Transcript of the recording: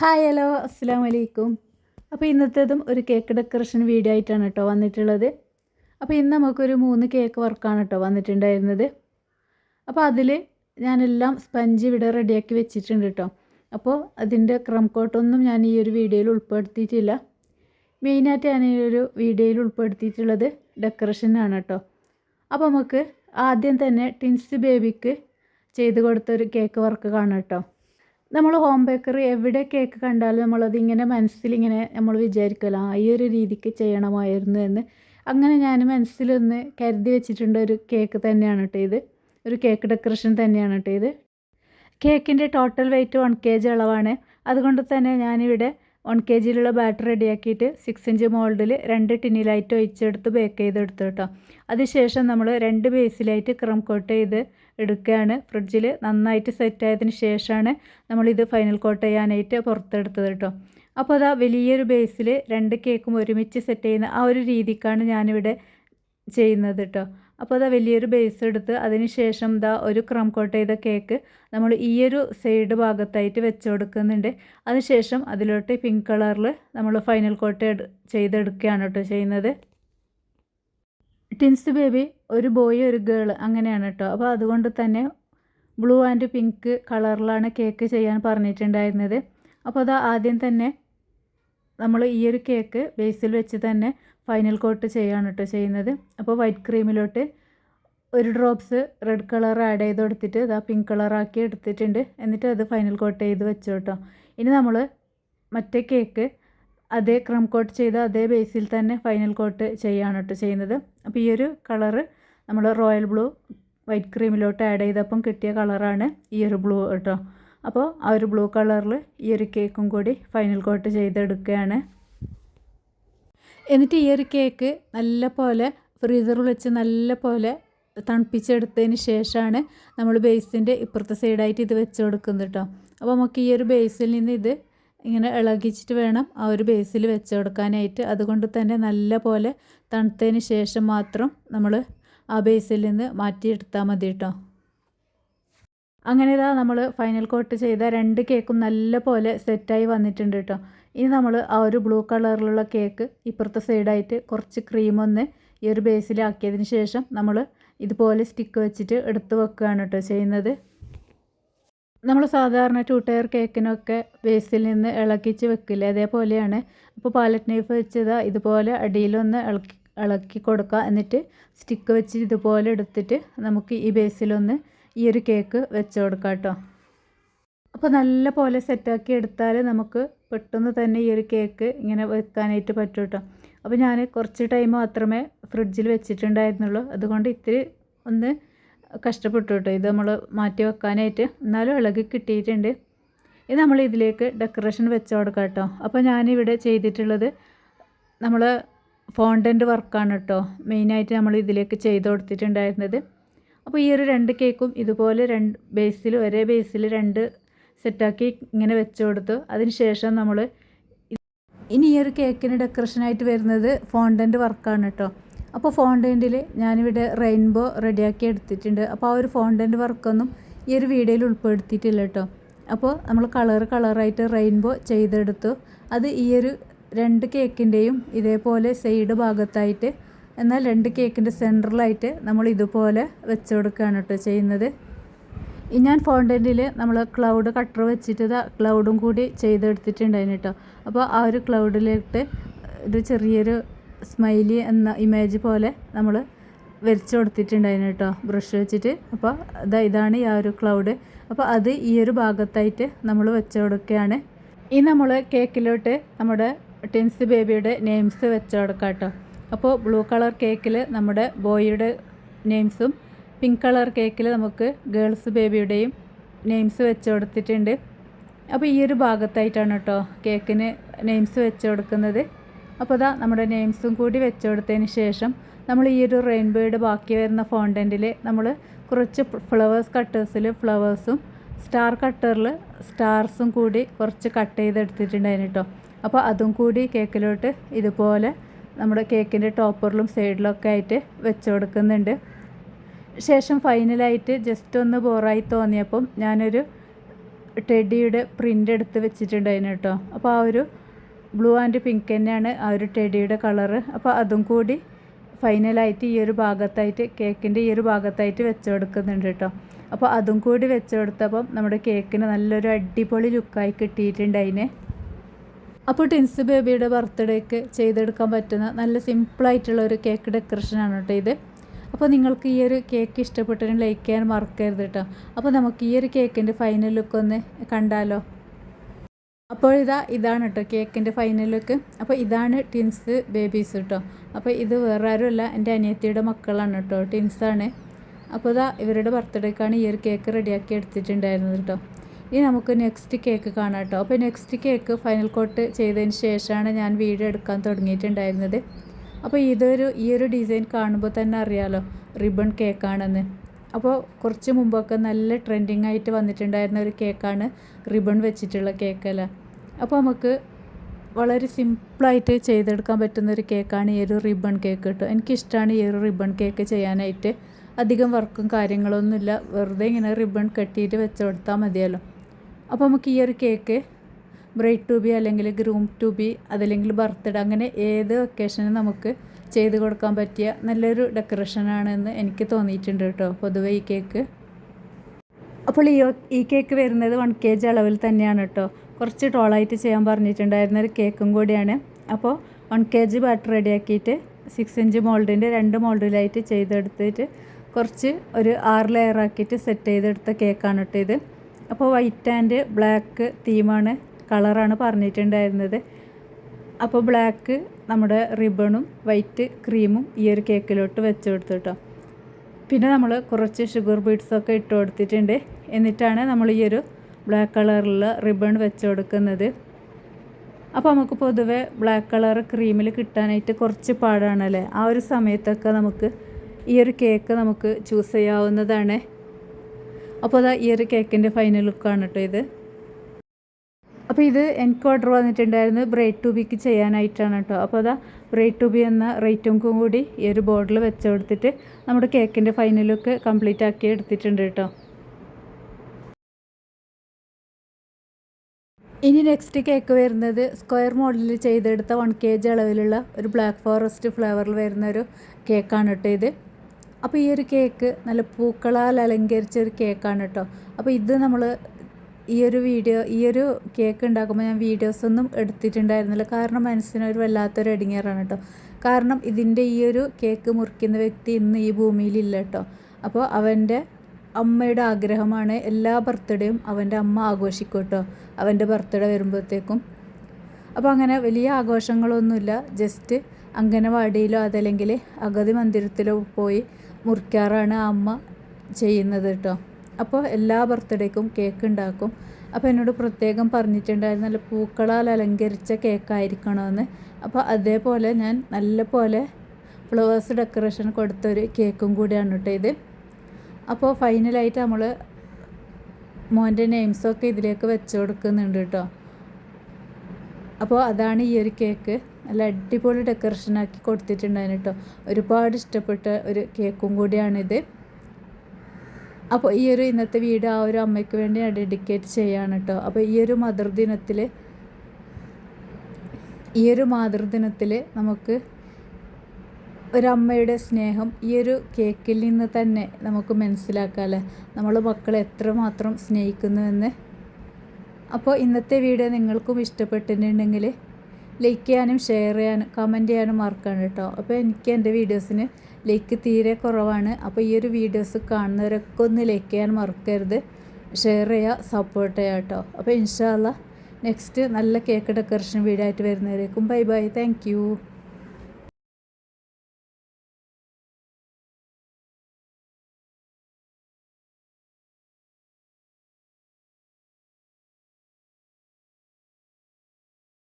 Hi hello. അസ്സാം വലൈക്കും അപ്പോൾ ഇന്നത്തേതും ഒരു കേക്ക് ഡെക്കറേഷൻ വീഡിയോ ആയിട്ടാണ് കേട്ടോ വന്നിട്ടുള്ളത്. അപ്പോൾ ഇന്ന് നമുക്കൊരു മൂന്ന് കേക്ക് വർക്കാണ് കേട്ടോ വന്നിട്ടുണ്ടായിരുന്നത്. അപ്പോൾ അതിൽ ഞാനെല്ലാം സ്പഞ്ച് ഇവിടെ റെഡിയാക്കി വെച്ചിട്ടുണ്ട് കേട്ടോ. അപ്പോൾ അതിന്റെ ക്രം കോട്ടൊന്നും ഞാൻ ഈ ഒരു വീഡിയോയിൽ ഉൾപ്പെടുത്തിയിട്ടില്ല. മെയിനായിട്ട് ഞാൻ ഈ ഒരു വീഡിയോയിൽ ഉൾപ്പെടുത്തിയിട്ടുള്ളത് ഡെക്കറേഷനാണ് കേട്ടോ. അപ്പോൾ നമുക്ക് ആദ്യം തന്നെ ടിൻസ് ബേബിക്ക് ചെയ്ത് കൊടുത്തൊരു കേക്ക് വർക്ക് കാണാം കേട്ടോ. നമ്മൾ ഹോം ബേക്കറി എവിടെ കേക്ക് കണ്ടാലും നമ്മളതിങ്ങനെ മനസ്സിലിങ്ങനെ നമ്മൾ വിചാരിക്കുമല്ലോ ആ ഈ ഒരു രീതിക്ക് ചെയ്യണമായിരുന്നു എന്ന്. അങ്ങനെ ഞാൻ മനസ്സിലൊന്ന് കരുതി വെച്ചിട്ടുണ്ട് ഒരു കേക്ക് തന്നെയാണ് കേട്ടോ ഇത്. ഒരു കേക്ക് ഡെക്കറേഷൻ തന്നെയാണ് കേട്ടോ ഇത്. കേക്കിന്റെ total weight one K G അളവാണ്. അതുകൊണ്ട് തന്നെ ഞാനിവിടെ വൺ കെ ജിയിലുള്ള ബാറ്റർ റെഡിയാക്കിയിട്ട് സിക്സ് ഇഞ്ച് മോൾഡിൽ രണ്ട് ടിന്നി ടിന്നിലായിട്ട് ഒഴിച്ചെടുത്ത് ബേക്ക് ചെയ്തെടുത്തു കേട്ടോ അതിനുശേഷം നമ്മൾ രണ്ട് ബേസിലായിട്ട് ക്രം കോട്ട് ചെയ്ത് എടുക്കുകയാണ്. ഫ്രിഡ്ജിൽ നന്നായിട്ട് സെറ്റ് സെറ്റായതിന് ശേഷമാണ് നമ്മളിത് ഫൈനൽ കോട്ട് ചെയ്യാനായിട്ട് പുറത്തെടുത്തത് കേട്ടോ അപ്പോൾ അതാ വലിയൊരു ബേസിൽ രണ്ട് കേക്കും ഒരുമിച്ച് സെറ്റ് ചെയ്യുന്ന ആ ഒരു രീതിക്കാണ് ഞാനിവിടെ ചെയ്യുന്നത് കേട്ടോ അപ്പോൾ അതാ വലിയൊരു ബേസ് എടുത്ത് അതിന് ശേഷം ദാ ഒരു ക്രം കോട്ട് ചെയ്ത കേക്ക് നമ്മൾ ഈ ഒരു സൈഡ് ഭാഗത്തായിട്ട് വെച്ച് കൊടുക്കുന്നുണ്ട്. അതിനുശേഷം അതിലോട്ട് പിങ്ക് കളറിൽ നമ്മൾ ഫൈനൽ കോട്ട് ചെയ്തെടുക്കുകയാണ് കേട്ടോ ചെയ്യുന്നത്. ടിൻസ് ബേബി ഒരു ബോയ് ഒരു ഗേൾ അങ്ങനെയാണ് കേട്ടോ. അപ്പോൾ അതുകൊണ്ട് തന്നെ ബ്ലൂ ആൻഡ് പിങ്ക് കളറിലാണ് കേക്ക് ചെയ്യാൻ പറഞ്ഞിട്ടുണ്ടായിരുന്നത്. അപ്പോൾ അത് ആദ്യം തന്നെ നമ്മൾ ഈ ഒരു കേക്ക് ബേസിൽ വെച്ച് തന്നെ ഫൈനൽ കോട്ട് ചെയ്യാണ് കേട്ടോ ചെയ്യുന്നത്. അപ്പോൾ വൈറ്റ് ക്രീമിലോട്ട് ഒരു ഡ്രോപ്സ് റെഡ് കളർ ആഡ് ചെയ്ത് കൊടുത്തിട്ട് ഇതാ പിങ്ക് കളറാക്കി എടുത്തിട്ടുണ്ട്. എന്നിട്ട് അത് ഫൈനൽ കോട്ട് ചെയ്ത് വെച്ചു കേട്ടോ. ഇനി നമ്മൾ മറ്റേ കേക്ക് അതേ ക്രം കോട്ട് ചെയ്ത അതേ ബേസിൽ തന്നെ ഫൈനൽ കോട്ട് ചെയ്യാണ് കേട്ടോ ചെയ്യുന്നത്. അപ്പോൾ ഈ ഒരു കളറ് നമ്മൾ റോയൽ ബ്ലൂ വൈറ്റ് ക്രീമിലോട്ട് ആഡ് ചെയ്തപ്പം കിട്ടിയ കളറാണ് ഈ ഒരു ബ്ലൂ കേട്ടോ. അപ്പോൾ ആ ഒരു ബ്ലൂ കളറിൽ ഈ ഒരു കേക്കും കൂടി ഫൈനൽ കോട്ട് ചെയ്തെടുക്കുകയാണ്. എന്നിട്ട് ഈ ഒരു കേക്ക് നല്ല പോലെ ഫ്രീസറിൽ വെച്ച് നല്ല പോലെ തണുപ്പിച്ചെടുത്തതിന് ശേഷമാണ് നമ്മൾ ബേസിന്റെ ഇപ്പുറത്തെ സൈഡായിട്ട് ഇത് വെച്ച് കൊടുക്കുന്നത് കേട്ടോ അപ്പോൾ നമുക്ക് ഈ ഒരു ബേസിൽ നിന്ന് ഇത് ഇങ്ങനെ ഇളകിച്ചിട്ട് വേണം ആ ഒരു ബേസിൽ വെച്ച് കൊടുക്കാനായിട്ട്. അതുകൊണ്ട് തന്നെ നല്ല പോലെ തണുത്തതിന് ശേഷം മാത്രം നമ്മൾ ആ ബേസിൽ നിന്ന് മാറ്റിയെടുത്താൽ മതി കേട്ടോ അങ്ങനെ ഇതാ നമ്മൾ ഫൈനൽ കോട്ട് ചെയ്ത രണ്ട് കേക്കും നല്ല പോലെ സെറ്റായി വന്നിട്ടുണ്ട് കേട്ടോ ഇനി നമ്മൾ ആ ഒരു ബ്ലൂ കളറിലുള്ള കേക്ക് ഇപ്പുറത്തെ സൈഡായിട്ട് കുറച്ച് ക്രീം ഒന്ന് ഈ ഒരു ബേസിലാക്കിയതിന് ശേഷം നമ്മൾ ഇതുപോലെ സ്റ്റിക്ക് വെച്ചിട്ട് എടുത്ത് വെക്കുകയാണ് കേട്ടോ ചെയ്യുന്നത്. നമ്മൾ സാധാരണ ടു ടയർ കേക്കിനൊക്കെ ബേസിൽ നിന്ന് ഇളക്കിച്ച് വെക്കില്ല? അതേപോലെയാണ്. അപ്പോൾ പാലറ്റ് നൈഫ് വെച്ചത് ഇതുപോലെ അടിയിലൊന്ന് ഇളക്കി ഇളക്കി കൊടുക്കുക എന്നിട്ട് സ്റ്റിക്ക് വെച്ച് ഇതുപോലെ എടുത്തിട്ട് നമുക്ക് ഈ ബേസിലൊന്ന് ഈ ഒരു കേക്ക് വെച്ച് കൊടുക്കാം കേട്ടോ അപ്പോൾ നല്ല പോലെ സെറ്റാക്കി എടുത്താൽ നമുക്ക് പെട്ടെന്ന് തന്നെ ഈ ഒരു കേക്ക് ഇങ്ങനെ വെക്കാനായിട്ട് പറ്റും കേട്ടോ അപ്പോൾ ഞാൻ കുറച്ച് ടൈം മാത്രമേ ഫ്രിഡ്ജിൽ വെച്ചിട്ടുണ്ടായിരുന്നുള്ളൂ. അതുകൊണ്ട് ഇത്തിരി ഒന്ന് കഷ്ടപ്പെട്ടു കേട്ടോ ഇത് നമ്മൾ മാറ്റി വെക്കാനായിട്ട്. എന്നാലും ഇളകി കിട്ടിയിട്ടുണ്ട്. ഇത് നമ്മൾ ഇതിലേക്ക് ഡെക്കറേഷൻ വെച്ച് കൊടുക്കാം കേട്ടോ അപ്പോൾ ഞാനിവിടെ ചെയ്തിട്ടുള്ളത് നമ്മൾ ഫോണ്ടന്റ് വർക്കാണ് കേട്ടോ മെയിനായിട്ട് നമ്മൾ ഇതിലേക്ക് ചെയ്ത് കൊടുത്തിട്ടുണ്ടായിരുന്നത്. അപ്പോൾ ഈ ഒരു രണ്ട് കേക്കും ഇതുപോലെ രണ്ട് ബേസിൽ ഒരേ ബേസിൽ രണ്ട് സെറ്റാക്കി ഇങ്ങനെ വെച്ച് കൊടുത്തു. അതിന് ശേഷം നമ്മൾ ഇനി ഈ ഒരു കേക്കിന് ഡെക്കറേഷനായിട്ട് വരുന്നത് ഫോണ്ടന്റ് വർക്കാണ് കേട്ടോ അപ്പോൾ ഫോണ്ടന്റിൽ ഞാനിവിടെ റെയിൻബോ റെഡിയാക്കി എടുത്തിട്ടുണ്ട്. അപ്പോൾ ആ ഒരു ഫോണ്ടന്റ് വർക്കൊന്നും ഈ ഒരു വീഡിയോയിൽ ഉൾപ്പെടുത്തിയിട്ടില്ല കേട്ടോ അപ്പോൾ നമ്മൾ കളർ കളറായിട്ട് റെയിൻബോ ചെയ്തെടുത്തു. അത് ഈ ഒരു രണ്ട് കേക്കിന്റെയും ഇതേപോലെ സൈഡ് ഭാഗത്തായിട്ട് എന്നാൽ രണ്ട് കേക്കിന്റെ സെന്ററിലായിട്ട് നമ്മൾ ഇതുപോലെ വെച്ച് കൊടുക്കുകയാണ് കേട്ടോ ചെയ്യുന്നത്. ഞാൻ ഫോണ്ടന്റിൽ നമ്മൾ ക്ലൗഡ് കട്ടർ വെച്ചിട്ട് ക്ലൗഡും കൂടി ചെയ്തെടുത്തിട്ടുണ്ടായിരുന്നു കേട്ടോ അപ്പോൾ ആ ഒരു ക്ലൗഡിലിട്ട് ഒരു ചെറിയൊരു സ്മൈലി എന്ന ഇമേജ് പോലെ നമ്മൾ വരച്ചു കൊടുത്തിട്ടുണ്ടായിരുന്നു കേട്ടോ ബ്രഷ് വെച്ചിട്ട്. അപ്പോൾ ഇതാ ഇതാണ് ഈ ആ ഒരു ക്ലൗഡ് അപ്പോൾ അത് ഈ ഒരു ഭാഗത്തായിട്ട് നമ്മൾ വെച്ച് കൊടുക്കുകയാണ്. ഈ നമ്മൾ കേക്കിലോട്ട് നമ്മുടെ ടിൻസ് ബേബിയുടെ നെയിംസ് വെച്ച് കൊടുക്കാം കേട്ടോ അപ്പോൾ ബ്ലൂ കളർ കേക്കിൽ നമ്മുടെ ബോയിയുടെ നെയിംസും പിങ്ക് കളർ കേക്കിൽ നമുക്ക് ഗേൾസ് ബേബിയുടെയും നെയിംസ് വെച്ച് കൊടുത്തിട്ടുണ്ട്. അപ്പോൾ ഈ ഒരു ഭാഗത്തായിട്ടാണ് കേട്ടോ കേക്കിന് നെയിംസ് വെച്ച് കൊടുക്കുന്നത്. അപ്പോൾ അതാ നമ്മുടെ നെയിംസും കൂടി വെച്ച് കൊടുത്തതിന് ശേഷം നമ്മൾ ഈ ഒരു റെയിൻബോയുടെ ബാക്കി വരുന്ന ഫോണ്ടന്റിൽ നമ്മൾ കുറച്ച് ഫ്ലവേഴ്സ് കട്ടേഴ്സിൽ ഫ്ലവേഴ്സും സ്റ്റാർ കട്ടറിൽ സ്റ്റാർസും കൂടി കുറച്ച് കട്ട് ചെയ്തെടുത്തിട്ടുണ്ടായിരുന്നു കേട്ടോ അപ്പോൾ അതും കൂടി കേക്കിലോട്ട് ഇതുപോലെ നമ്മുടെ കേക്കിന്റെ ടോപ്പറിലും സൈഡിലൊക്കെ ആയിട്ട് വെച്ച് കൊടുക്കുന്നുണ്ട്. ശേഷം ഫൈനലായിട്ട് ജസ്റ്റ് ഒന്ന് ബോറായി തോന്നിയപ്പം ഞാനൊരു ടെഡിയുടെ പ്രിന്റ് എടുത്ത് വെച്ചിട്ടുണ്ടായിരുന്നു കേട്ടോ. അപ്പോൾ ആ ഒരു ബ്ലൂ ആൻഡ് പിങ്ക് തന്നെയാണ് ആ ഒരു ടെഡിയുടെ കളറ് അപ്പോൾ അതും കൂടി ഫൈനലായിട്ട് ഈ ഒരു ഭാഗത്തായിട്ട് കേക്കിന്റെ ഈ ഒരു ഭാഗത്തായിട്ട് വെച്ച് കൊടുക്കുന്നുണ്ട് കേട്ടോ. അപ്പോൾ അതും കൂടി വെച്ച് കൊടുത്തപ്പം നമ്മുടെ കേക്കിന് നല്ലൊരു അടിപൊളി ലുക്കായി കിട്ടിയിട്ടുണ്ട് അതിന് അപ്പോൾ ടിൻസ് ബേബിയുടെ ബർത്ത്ഡേക്ക് ചെയ്തെടുക്കാൻ പറ്റുന്ന നല്ല സിമ്പിളായിട്ടുള്ള ഒരു കേക്ക് ഡെക്കറേഷനാണ് കേട്ടോ ഇത്. അപ്പോൾ നിങ്ങൾക്ക് ഈ ഒരു കേക്ക് ഇഷ്ടപ്പെട്ടതിന് ലൈക്ക് ചെയ്യാൻ മറക്കരുത് കേട്ടോ അപ്പോൾ നമുക്ക് ഈ ഒരു കേക്കിന്റെ ഫൈനൽ ലുക്ക് ഒന്ന് കണ്ടാലോ? അപ്പോൾ ഇതാ ഇതാണ് കേട്ടോ കേക്കിന്റെ ഫൈനൽ ലുക്ക് അപ്പോൾ ഇതാണ് ടിൻസ് ബേബീസ് കേട്ടോ അപ്പോൾ ഇത് വേറെ ആരുമല്ല എന്റെ അനിയത്തിയുടെ മക്കളാണ് കേട്ടോ ടിൻസാണ് അപ്പോൾ ഇതാ ഇവരുടെ ബർത്ത്ഡേക്കാണ് ഈ ഒരു കേക്ക് റെഡിയാക്കി എടുത്തിട്ടുണ്ടായിരുന്നത് കേട്ടോ ഇനി നമുക്ക് നെക്സ്റ്റ് കേക്ക് കാണാം കേട്ടോ അപ്പോൾ നെക്സ്റ്റ് കേക്ക് ഫൈനൽ കോട്ട് ചെയ്തതിന് ശേഷമാണ് ഞാൻ വീഡിയോ എടുക്കാൻ തുടങ്ങിയിട്ടുണ്ടായിരുന്നത്. അപ്പോൾ ഇതൊരു ഈ ഒരു ഡിസൈൻ കാണുമ്പോൾ തന്നെ അറിയാലോ റിബൺ കേക്കാണെന്ന് അപ്പോൾ കുറച്ച് മുമ്പൊക്കെ നല്ല ട്രെൻഡിങ് ആയിട്ട് വന്നിട്ടുണ്ടായിരുന്ന ഒരു കേക്കാണ് റിബൺ വെച്ചിട്ടുള്ള കേക്കല്ല അപ്പോൾ നമുക്ക് വളരെ സിമ്പിളായിട്ട് ചെയ്തെടുക്കാൻ പറ്റുന്ന ഒരു കേക്കാണ് ഈ ഒരു റിബൺ കേക്ക് കേട്ടോ എനിക്കിഷ്ടമാണ് ഈ ഒരു റിബൺ കേക്ക് ചെയ്യാനായിട്ട്. അധികം വർക്കും കാര്യങ്ങളൊന്നുമില്ല. വെറുതെ ഇങ്ങനെ റിബൺ കെട്ടിയിട്ട് വെച്ച് കൊടുത്താൽ മതിയല്ലോ. അപ്പോൾ നമുക്ക് ഈ ഒരു കേക്ക് ബ്രൈഡ് ടു ബി അല്ലെങ്കിൽ ഗ്രൂം ടു ബി അതല്ലെങ്കിൽ ബർത്ത്ഡേ അങ്ങനെ ഏത് ഒക്കേഷനും നമുക്ക് ചെയ്ത് കൊടുക്കാൻ പറ്റിയ നല്ലൊരു ഡെക്കറേഷനാണെന്ന് എനിക്ക് തോന്നിയിട്ടുണ്ട് കേട്ടോ പൊതുവേ ഈ കേക്ക്. അപ്പോൾ ഈ ഈ കേക്ക് വരുന്നത് വൺ കെ ജി അളവിൽ തന്നെയാണ് കേട്ടോ. കുറച്ച് ടോളായിട്ട് ചെയ്യാൻ പറഞ്ഞിട്ടുണ്ടായിരുന്ന ഒരു കേക്കും കൂടിയാണ്. അപ്പോൾ വൺ കെ ജി ബാറ്റർ റെഡിയാക്കിയിട്ട് സിക്സ് ഇഞ്ച് മോൾഡിന്റെ രണ്ട് മോൾഡിലായിട്ട് ചെയ്തെടുത്തിട്ട് കുറച്ച് ഒരു ആറ് ലെയർ ആക്കിയിട്ട് സെറ്റ് ചെയ്തെടുത്ത കേക്കാണ് കേട്ടോ ഇത്. അപ്പോൾ വൈറ്റ് ആൻഡ് ബ്ലാക്ക് തീമാണ് കളറാണ് പറഞ്ഞിട്ടുണ്ടായിരുന്നത്. അപ്പോൾ ബ്ലാക്ക് നമ്മുടെ റിബണും വൈറ്റ് ക്രീമും ഈ ഒരു കേക്കിലോട്ട് വെച്ച് കൊടുത്തു കേട്ടോ പിന്നെ നമ്മൾ കുറച്ച് ഷുഗർ ബീഡ്സൊക്കെ ഇട്ട് കൊടുത്തിട്ടുണ്ട്. എന്നിട്ടാണ് നമ്മൾ ഈ ഒരു ബ്ലാക്ക് കളറിലുള്ള റിബൺ വെച്ച് കൊടുക്കുന്നത്. അപ്പോൾ നമുക്ക് പൊതുവെ ബ്ലാക്ക് കളർ ക്രീമിൽ കിട്ടാനായിട്ട് കുറച്ച് പാടാണല്ലേ? ആ ഒരു സമയത്തൊക്കെ നമുക്ക് ഈ ഒരു കേക്ക് നമുക്ക് ചൂസ് ചെയ്യാവുന്നതാണ്. അപ്പോൾ അതാ ഈ ഒരു കേക്കിന്റെ ഫൈനൽ ലുക്കാണ് കേട്ടോ ഇത്. അപ്പോൾ ഇത് എനിക്ക് ഓർഡർ വന്നിട്ടുണ്ടായിരുന്നു ബ്രൈഡ് ടു ബിക്ക് ചെയ്യാനായിട്ടാണ് കേട്ടോ അപ്പോൾ അതാ ബ്രൈഡ് ടു ബി എന്ന റേറ്റും കൂടി ഈ ഒരു ബോർഡിൽ വെച്ച് കൊടുത്തിട്ട് നമ്മുടെ കേക്കിന്റെ ഫൈനലൊക്കെ ലുക്ക് കംപ്ലീറ്റ് ആക്കി എടുത്തിട്ടുണ്ട് കേട്ടോ. ഇനി നെക്സ്റ്റ് കേക്ക് വരുന്നത് സ്ക്വയർ മോഡലിൽ ചെയ്തെടുത്ത വൺ കെ ജി അളവിലുള്ള ഒരു ബ്ലാക്ക് ഫോറസ്റ്റ് ഫ്ലേവറിൽ വരുന്ന ഒരു കേക്കാണ് കേട്ടോ ഇത്. അപ്പോൾ ഈ ഒരു കേക്ക് നല്ല പൂക്കളാൽ അലങ്കരിച്ച ഒരു കേക്കാണ് കേട്ടോ. അപ്പോൾ ഇത് നമ്മൾ ഈ ഒരു വീഡിയോ ഈ ഒരു കേക്ക് ഉണ്ടാക്കുമ്പോൾ ഞാൻ വീഡിയോസ് ഒന്നും എടുത്തിട്ടുണ്ടായിരുന്നില്ല. കാരണം മനസ്സിനൊരു വല്ലാത്തൊരു ഇടിങ്ങേറാണ് കേട്ടോ കാരണം ഇതിന്റെ ഈ ഒരു കേക്ക് മുറിക്കുന്ന വ്യക്തി ഇന്ന് ഈ ഭൂമിയിലില്ല കേട്ടോ അപ്പോൾ അവന്റെ അമ്മയുടെ ആഗ്രഹമാണ് എല്ലാ ബർത്ത്ഡേയും അവന്റെ അമ്മ ആഘോഷിക്കും കേട്ടോ അവന്റെ ബർത്ത്ഡേ വരുമ്പോഴത്തേക്കും അപ്പോൾ അങ്ങനെ വലിയ ആഘോഷങ്ങളൊന്നുമില്ല. ജസ്റ്റ് അംഗനവാടിയിലോ അതല്ലെങ്കിൽ അഗതി മന്ദിരത്തിലോ പോയി മുറിക്കാറാണ് അമ്മ ചെയ്യുന്നത് കേട്ടോ അപ്പോൾ എല്ലാ ബർത്ത്ഡേക്കും കേക്ക് ഉണ്ടാക്കും. അപ്പോൾ എന്നോട് പ്രത്യേകം പറഞ്ഞിട്ടുണ്ടായിരുന്നു നല്ല പൂക്കളാൽ അലങ്കരിച്ച കേക്കായിരിക്കണമെന്ന് അപ്പോൾ അതേപോലെ ഞാൻ നല്ല പോലെ ഫ്ലവേഴ്സ് ഡെക്കറേഷൻ കൊടുത്തൊരു കേക്കും കൂടിയാണ് കേട്ടോ ഇത്. അപ്പോൾ ഫൈനലായിട്ട് നമ്മൾ മോന്റെ നെയിംസൊക്കെ ഇതിലേക്ക് വെച്ച് കൊടുക്കുന്നുണ്ട് കേട്ടോ. അപ്പോൾ അതാണ് ഈ ഒരു കേക്ക് നല്ല അടിപൊളി ഡെക്കറേഷനാക്കി കൊടുത്തിട്ടുണ്ടായിരുന്നു കേട്ടോ. ഒരുപാട് ഇഷ്ടപ്പെട്ട ഒരു കേക്കും കൂടിയാണിത് അപ്പോൾ ഈ ഒരു ഇന്നത്തെ വീഡിയോ ആ ഒരു അമ്മയ്ക്ക് വേണ്ടി ഞാൻ ഡെഡിക്കേറ്റ് ചെയ്യാണ് കേട്ടോ അപ്പോൾ ഈ ഒരു മാതൃദിനത്തിൽ ഈ ഒരു മാതൃദിനത്തിൽ നമുക്ക് ഒരമ്മയുടെ സ്നേഹം ഈ ഒരു കേക്കിൽ നിന്ന് തന്നെ നമുക്ക് മനസ്സിലാക്കാമല്ലേ നമ്മൾ മക്കളെ എത്രമാത്രം സ്നേഹിക്കുന്നുവെന്ന് അപ്പോൾ ഇന്നത്തെ വീഡിയോ നിങ്ങൾക്കും ഇഷ്ടപ്പെട്ടിട്ടുണ്ടെങ്കിൽ ലൈക്ക് ചെയ്യാനും ഷെയർ ചെയ്യാനും കമന്റ് ചെയ്യാനും മറക്കാണ് കേട്ടോ അപ്പോൾ എനിക്ക് എന്റെ വീഡിയോസിന് ലൈക്ക് തീരെ കുറവാണ്. അപ്പോൾ ഈ ഒരു വീഡിയോസ് കാണുന്നവരൊക്കെ ഒന്ന് ലൈക്ക് ചെയ്യാൻ മറക്കരുത്. ഷെയർ ചെയ്യുക സപ്പോർട്ട് ചെയ്യുക കേട്ടോ. അപ്പോൾ ഇൻഷാല്ല നെക്സ്റ്റ് നല്ല കേക്ക് ഡെക്കറേഷൻ വീഡിയോ ആയിട്ട് വരുന്നവരേക്കും ബൈ ബൈ താങ്ക്